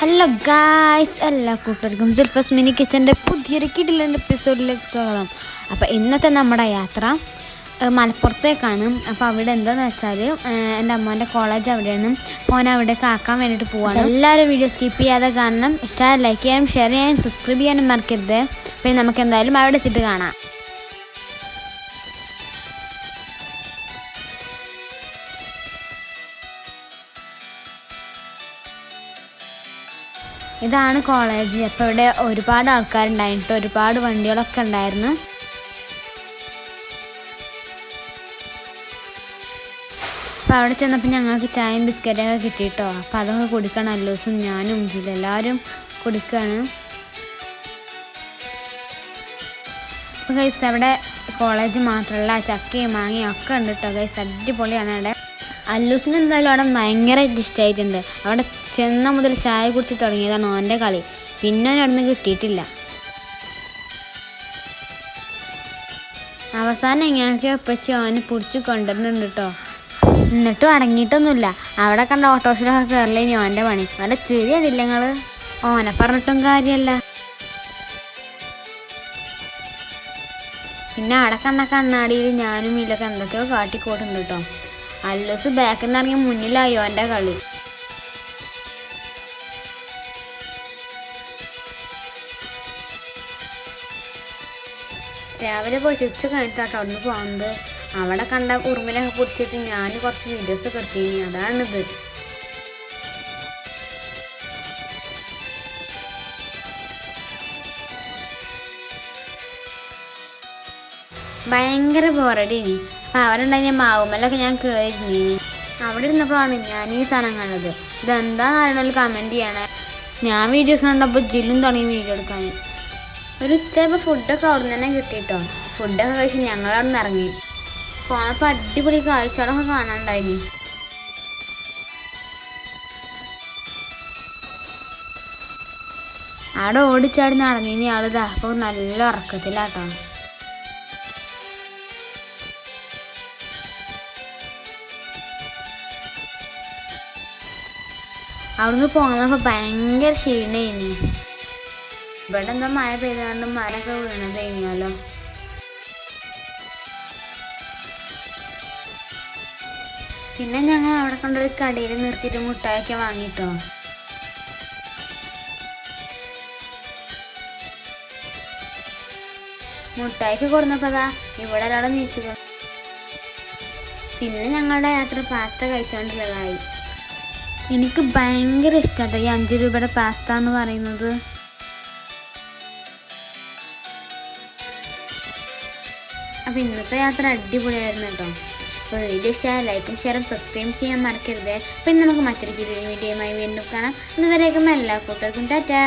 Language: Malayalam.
ഹലോ ഗായ്സ് എല്ലാ കൂട്ടർക്കും ജുൽഫസ് മിനി കിച്ചന്റെ പുതിയൊരു കിടിലൻ എപ്പിസോഡിലേക്ക് സ്വാഗതം. അപ്പോൾ ഇന്നത്തെ നമ്മുടെ യാത്ര മലപ്പുറത്തേക്കാണ്. അപ്പോൾ അവിടെ എന്താണെന്ന് വെച്ചാൽ എന്റെ അമ്മേന്റെ കോളേജ് അവിടെയാണ്. മോൻ അവിടേക്ക് ആക്കാൻ വേണ്ടിയിട്ട് പോവാണ്. എല്ലാവരും വീഡിയോ സ്കിപ്പ് ചെയ്യാതെ കാണണം. ഇഷ്ടമായി ലൈക്ക് ചെയ്യാനും ഷെയർ ചെയ്യാനും സബ്സ്ക്രൈബ് ചെയ്യാനും മറക്കരുത്. പിന്നെ നമുക്ക് എന്തായാലും അവിടെ എത്തിയിട്ട് കാണാം. ഇതാണ് കോളേജ്. അപ്പോൾ ഇവിടെ ഒരുപാട് ആൾക്കാരുണ്ടായിട്ട് ഒരുപാട് വണ്ടികളൊക്കെ ഉണ്ടായിരുന്നു. അപ്പോൾ അവിടെ ചെന്നപ്പോൾ ഞങ്ങൾക്ക് ചായയും ബിസ്ക്കറ്റൊക്കെ കിട്ടിയിട്ടോ അപ്പോൾ അതൊക്കെ കുടിക്കണം. അല്ലൂസും ഞാനും ജില്ല എല്ലാവരും കുടിക്കുകയാണ് അപ്പോൾ ഗൈസ് അവിടെ കോളേജ് മാത്രമല്ല ചക്കയും മാങ്ങയും ഒക്കെ ഉണ്ട് കേട്ടോ ഗൈസ് അടിപൊളിയാണ് അവിടെ. അല്ലൂസിന് എന്തായാലും അവിടെ ഭയങ്കരമായിട്ട് ഇഷ്ടമായിട്ടുണ്ട് അവിടെ ചെന്ന മുതൽ ചായ കുടിച്ച് തുടങ്ങിയതാണ് ഓന്റെ കളി. പിന്നെ അവൻ അവിടുന്ന് കിട്ടിയിട്ടില്ല. അവസാനം എങ്ങനെയൊക്കെ ഒപ്പിച്ച് അവന് പിടിച്ച് കൊണ്ടുവരുന്നുണ്ട് കേട്ടോ. എന്നിട്ടും അടങ്ങിയിട്ടൊന്നുമില്ല. അവിടെ കണ്ട ഓട്ടോസിലൊക്കെ കയറില്ല ഇനി ഓന്റെ പണി. അവന്റെ ചെറിയ കണ്ടില്ല ഓനെ പറഞ്ഞിട്ടും കാര്യമല്ല. പിന്നെ അവിടെ കണ്ട കണ്ണാടിയിൽ ഞാനും ഇല്ലൊക്കെ എന്തൊക്കെയോ കാട്ടിക്കോട്ടുണ്ട് കേട്ടോ. അല്ലൂസ് ബാക്കിൽ നിന്ന് ഇറങ്ങി മുന്നിലായോ എന്റെ കളി? രാവിലെ പോയിട്ട് ഉച്ച കഴിഞ്ഞിട്ടാട്ടോ അവിടുന്ന് പോകുന്നത് അവിടെ കണ്ട ഉറുമിലൊക്കെ പിടിച്ചിട്ട് ഞാൻ കുറച്ച് വീഡിയോസ് ഒക്കെ എടുത്തിനി. അതാണിത്. ഭയങ്കര ബോറടിനി അപ്പം അവരുണ്ടായി മാവുമല്ലൊക്കെ ഞാൻ കയറി അവിടെ ഇരുന്നപ്പോഴാണ് ഞാൻ ഈ സാധനം കണ്ടത്. ഇതെന്താന്ന് അറിയണമെങ്കിൽ കമന്റ് ചെയ്യണേ? ഞാൻ വീഡിയോ കണ്ടപ്പോൾ ജില്ലും തുടങ്ങി വീഡിയോ എടുക്കാൻ. ഒരു ഉച്ചയപ്പോൾ ഫുഡൊക്കെ അവിടെ നിന്ന് തന്നെ കിട്ടിയിട്ടോ ഫുഡൊക്കെ കഴിച്ച് ഞങ്ങൾ അവിടെ നിന്ന് ഇറങ്ങി. പോന്നപ്പോൾ അടിപൊളി കാഴ്ചകളൊക്കെ കാണാണ്ടായിരുന്നു അവിടെ ഓടിച്ചാടി നടന്നിനി ആൾ ദാ അപ്പോൾ നല്ല ഉറക്കത്തിലാട്ടോ. അവിടുന്ന് പോന്നപ്പോൾ ഭയങ്കര ക്ഷീണേനി. ഇവിടെ എന്താ മഴ പെയ്താണ്ട് മരമൊക്കെ വീണത് കഴിഞ്ഞാലോ പിന്നെ ഞങ്ങൾ അവിടെ കണ്ടൊരു കടയിൽ നിർത്തിയിട്ട് മുട്ടായൊക്കെ വാങ്ങിട്ടോ. മുട്ടായിക്ക് കൊടുന്നപ്പോ അതാ ഇവിടെ ഒരാളെ നീച്ചു പിന്നെ ഞങ്ങളുടെ യാത്ര പാസ്ത കഴിച്ചോണ്ടുള്ളതായി എനിക്ക് ഭയങ്കര ഇഷ്ടമാട്ടോ ഈ അഞ്ച് രൂപയുടെ പാസ്ത എന്ന് പറയുന്നത്. അപ്പോൾ ഇന്നത്തെ യാത്ര അടിപൊളിയായിരുന്നു കേട്ടോ. അപ്പോൾ വീഡിയോ ഇഷ്ടമായ ലൈക്കും ഷെയറും സബ്സ്ക്രൈബ് ചെയ്യാൻ മറക്കരുത്. പിന്നെ നമുക്ക് മറ്റൊരു വീഡിയോയുമായി വീണ്ടും കാണാം. അതുവരേക്കും എല്ലാ കൂട്ടർക്കും ടാറ്റാ.